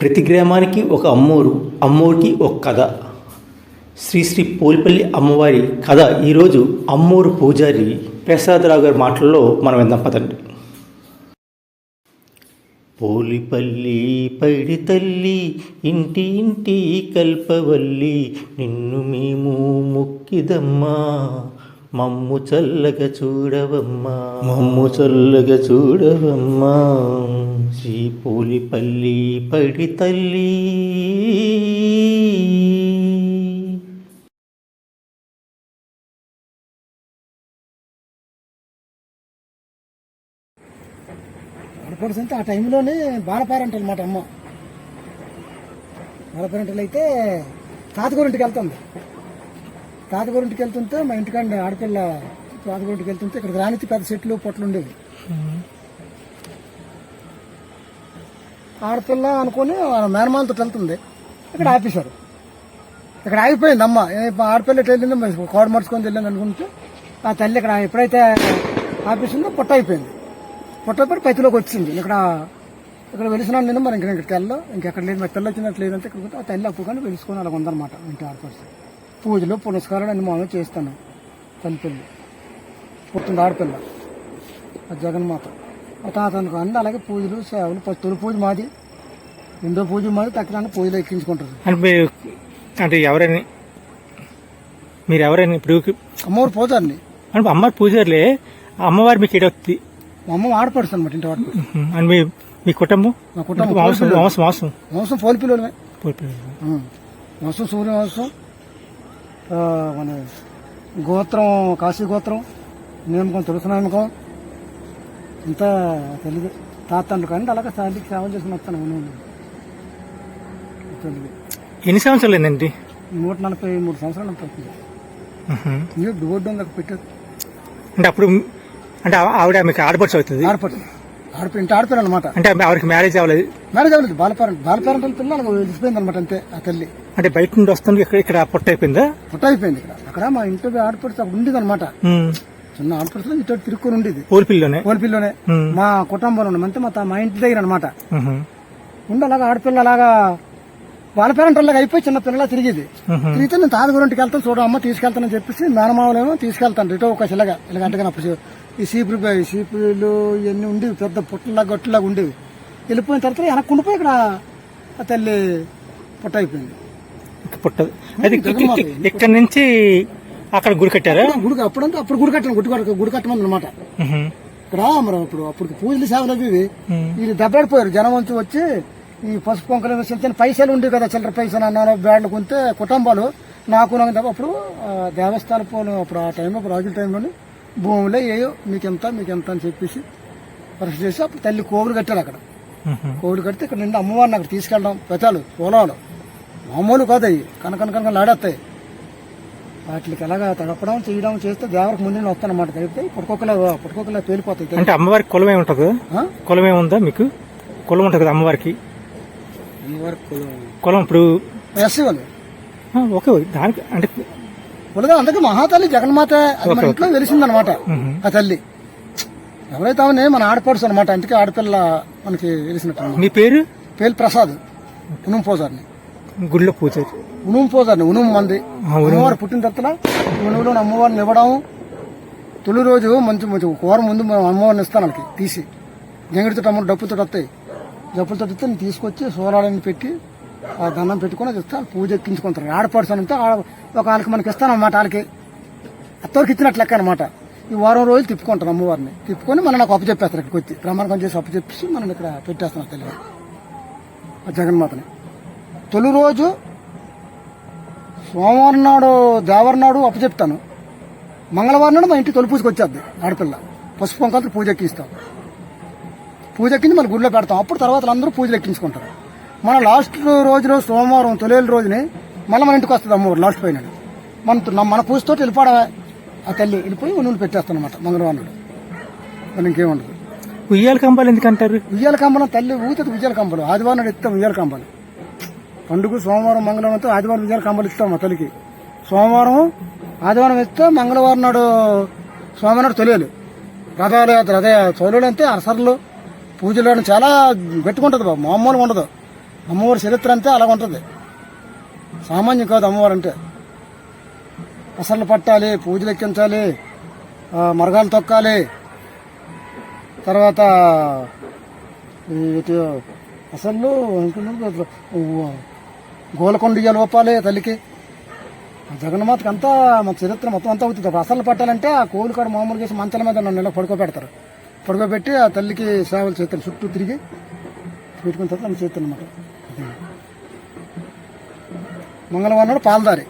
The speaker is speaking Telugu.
ప్రతి గ్రామానికి ఒక అమ్మోరు అమ్మోరికి ఒక కథ. శ్రీ శ్రీ పోలిపల్లి అమ్మవారి కథ ఈరోజు అమ్మోరు పూజారి ప్రసాదరావు గారి మాటల్లో మనం విందాం పదండి. పోలిపల్లి పైడి తల్లి ఇంటి ఇంటి కల్పవల్లి నిన్ను మేము మొక్కిదమ్మా. మమ్ము చల్లగా చూడవమ్మా. మమ్ము చల్లగా చూడవమ్మా. శ్రీ పోలిపల్లి పైడి తల్లి. అంటే ఆ టైంలోనే బాలపారంట అనమాట అమ్మ. బాలపారంటలు అయితే తాతగారింటికి వెళ్తుంది తాతగారింటికి వెళ్తుంటే మా ఇంటికాడ ఆడపిల్ల తాతగారింటికి వెళ్తుంటే ఇక్కడ రానిచ్చి పెద్ద చెట్లు పొట్లు ఉండేవి. ఆడపిల్ల అనుకుని మేనమాలతో వెళ్తుంది. ఇక్కడ ఆపేశారు. ఇక్కడ ఆగిపోయింది అమ్మ. ఆడపిల్ల ఎటు వెళ్ళింది కోడ మర్చుకొని వెళ్ళింది అనుకుంటే ఆ తల్లి ఇక్కడ ఎప్పుడైతే ఆపేసిందో పొట్ట అయిపోయింది. పొట్టపడి పైతిలోకి వచ్చింది. ఇక్కడ ఇక్కడ వెలిసినాను నేను మరి ఇంకా ఇక్కడ తెల్ల ఇంకెక్కడ లేదు. మరి తెల్ల వచ్చినట్టు లేదంటే ఇక్కడ ఆ తల్లి అప్పు కానీ వెలుసుకొని అలా ఉందన్నమాట. ఇంటి ఆడపడుతుంది పూజలు పునస్కారాలు అన్ని మామూలు చేస్తాను. తల్లి పెళ్ళి పుట్టింది ఆడపిల్ల. ఆ జగన్మాత ఆ తాతను అన్ని అలాగే పూజలు సేవలు తొలి పూజ మాది. రెండో పూజ మాది తక్కువ పూజలు ఎక్కించుకుంటారు. అంటే అంటే ఎవరైనా మీరు ఎవరైనా ఇప్పుడు? అమ్మవారు పోతారండి అంటే అమ్మవారి పూజారులే అమ్మవారి మీకు ఎడవుతుంది మా అమ్మ ఆడపడుతుంది అనమాట ఇంటి వాడు అని మీ మీ కుటుంబం? మా కుటుంబం మాంసం మాంసం మాంసం. వంశం పోలిపిల్లలమే పోలిపోయింది. వంశం సూర్యవంశం మన గోత్రం కాశీ గోత్రం నియమకం తులసి నియమకం ఇంత తెలియదు తాతండ్రు కానీ అలాగే తల్లికి సేవ చేసుకుని వస్తాను తెలియదు ఎన్ని సంవత్సరాలు ఏంటండి నూట నలభై మూడు సంవత్సరాలు అవుతుంది మీరు బోర్డు ఉంది పెట్టారు. అంటే అప్పుడు అంటే ఆవిడ మీకు ఆడపడుచు అవుతుంది? ఆడపడి ఆడపి ఇంటి ఆడపిల్ల అనమాట అంటే ఆవిడకి మ్యారేజ్ అవ్వలేదు. మ్యారేజ్ అవ్వలేదు. బాలపారెంట్ బాలపారెంట్ పిల్ల అలాగ వెళ్ళిపోయింది అనమాట అంతే ఆ తల్లి. అంటే బయట నుండి వస్తుంది ఇక్కడ ఇక్కడ పొట్ట అయిపోయిందా? పుట్ట అయిపోయింది ఇక్కడ. అక్కడ మా ఇంటి అక్కడ ఉండేది అనమాట. చిన్న ఆడపడిలో ఇటు అటు తిరుక్కొని ఉండేది. పోలిపిల్లోనే కోల్పిల్లోనే ఉమ్. మా కుటుంబంలో అంతే మా ఇంటి దగ్గర అనమాట. ఉండి అలాగా ఆడపిల్ల అలాగా వాళ్ళ పేరెంట్ అలాగా అయిపోయి చిన్న పిల్లలా తిరిగేది. తిరిగితే నేను తాతగురింటికి వెళ్తాను చూడ అమ్మ తీసుకెళ్తానని చెప్పేసి మేనమామలేమో తీసుకెళ్తాను ఇటో ఒక చిల్లగా. ఇలాగ అంటగా అప్పుడు ఈ సీపులు పోయి సీపులు ఇవన్నీ ఉండేవి పెద్ద పుట్టలాగా గట్టులాగా ఉండేవి. వెళ్ళిపోయిన తర్వాత వెనక్కి ఉండిపోయి ఇక్కడ తల్లి పుట్ట అయిపోయింది. పుట్టదు అది ఇక్కడ నుంచి అక్కడ గుడి కట్టారా? గుడి అప్పుడంతా అప్పుడు గుడి కట్టాను గుడి కట్ట గుడి కట్టమని అనమాట. ఇక్కడ మరి అప్పుడు అప్పుడు పూజలు సేవలు అవి. వీళ్ళు దెబ్బలాడిపోయారు జనం వంచి వచ్చి ఈ పసుపు పొంకలు చిన్న చిన్న పైసలు ఉండేవి కదా చిల్లర పైసలు అన్నారు బ్యాడ్లు కొంటే కుటుంబాలు నాకు నాకు అప్పుడు దేవస్థాన పోను అప్పుడు ఆ టైంలో రాజుల టైంలోని భూములే ఏయో మీకు ఎంత మీకు ఎంత అని చెప్పేసి పరీక్ష చేసి అప్పుడు తల్లి కోవులు కట్టారు అక్కడ. కోవులు కడితే ఇక్కడ నిండా అమ్మవారిని అక్కడ తీసుకెళ్ళడం పెతాలు పొలాలు. మామూలు కాదు అవి. కనకన కనక లాడేస్తాయి. వాటికి ఎలాగా తడపడం చేయడం చేస్తే దేవరకు ముందు వస్తానమాట తడిపితే పుట్టుకోకలే పుట్టుకోకలే పేలిపోతాయి అంటే అమ్మవారికి కులం ఏమి ఉంటుంది? ఆ? కులం ఏముందా మీకు? కులం ఉంటుంది కదా అమ్మవారికి. కులం ఇప్పుడు ఎస్సీ వాళ్ళు. ఓకే దానికి అంటే అందుకే మహాతల్లి జగన్మాత అది మన ఇంట్లో వెలిసిందనమాట ఉహు. ఆ తల్లి. ఎవరైతే ఆమె మన ఆడపడుచు అనమాట అందుకే ఆడపిల్ల మనకి వెలిసినట్టు మీ పేరు? పేరు ప్రసాద్ ఉనుం పోజార్ని. గుడిలో పూజారి ఉనుం పోజార్ని ఉనుం మంది. అమ్మవారు పుట్టిన తర్వాత ఉనువులో అమ్మవారిని ఇవ్వడం తొలి రోజు మంచి మంచి ఒక వారం ముందు మనం అమ్మవారిని ఇస్తాను వాళ్ళకి తీసి. జంగిడితో అమ్మ డప్పుతో వస్తాయి. డప్పులతో వస్తే నేను తీసుకొచ్చి సోలాలని పెట్టి ఆ దండం పెట్టుకొని అది పూజ ఎక్కించుకుంటారు. ఆడపడుతానంటే ఒక వాళ్ళకి మనకి ఇస్తానన్నమాట వాళ్ళకి అత్తవరకు ఇచ్చినట్లు లెక్క అనమాట ఈ వారం రోజులు తిప్పుకుంటాను అమ్మవారిని. తిప్పుకొని మనం నాకు అప్పు చెప్పేస్తారు ఇక్కడికి వచ్చి. ప్రమాణకం చేసి అప్పు చెప్పేసి మనం ఇక్కడ పెట్టేస్తున్నాం తెలియదు ఆ జగన్మాతని. తొలి రోజు సోమవారం నాడు దేవరం నాడు అప్పు చెప్తాను. మంగళవారం నాడు మా ఇంటి తొలి పూజకి వచ్చేద్ది ఆడపిల్ల. పసుపు పొంకాలతో పూజ ఎక్కిస్తాం. పూజ ఎక్కించి మన గుడిలో పెడతాం. అప్పుడు తర్వాత అందరూ పూజలు ఎక్కించుకుంటారు. మన లాస్ట్ రోజులో సోమవారం తొలి రోజుని మళ్ళీ మన ఇంటికి వస్తుంది అమ్మవారు లాస్ట్ పైన మన మన పూజతో వెళ్ళిపోవడమే ఆ తల్లి వెళ్ళిపోయి నూనె పెట్టేస్తాను అనమాట మంగళవారం మరి ఇంకేముండదు ఉయ్యాల కంబాలు ఎందుకంటారు ఉయ్యాల కంబలం తల్లి ఊతుంది ఉయ్యాల కంబలు. ఆదివారం నాడు ఇస్తాం ఉయ్యాల కంబలు. పండుగ సోమవారం మంగళవారం ఆదివారం ఉయ్యాల కంబలు ఇస్తాం మా తల్లికి. సోమవారం ఆదివారం ఇస్తే మంగళవారం నాడు సోమవారం నాడు తొలియాలి. రథయాత్ర అదే తొలియాలు అంటే అరసర్లు. పూజలో చాలా గట్టిగా ఉంటుంది బాబు మామూలుగా ఉండదు. అమ్మవారి చరిత్ర అంతే అలా ఉంటుంది. సామాన్యం కాదు అమ్మవారు అంటే పసర్లు పట్టాలి పూజలు ఎక్కించాలి మరగాలు తొక్కాలి. తర్వాత అసలు గోలకొండ ఇయ్యాలు తల్లికి. ఆ జగన్మాతకి అంతా మన చరిత్ర మొత్తం అంతా అవుతుంది. అసలు పట్టాలంటే ఆ కోలు కాడ మామూలు చేసి మంచాల మీద నన్ను ఇలా పడుకోబెడతారు. పొడగబెట్టి ఆ తల్లికి సేవలు చేస్తాను చుట్టూ తిరిగి పెట్టుకున్న తర్వాత చేస్తాను అనమాట మంగళవారం నాడు పాలదారి.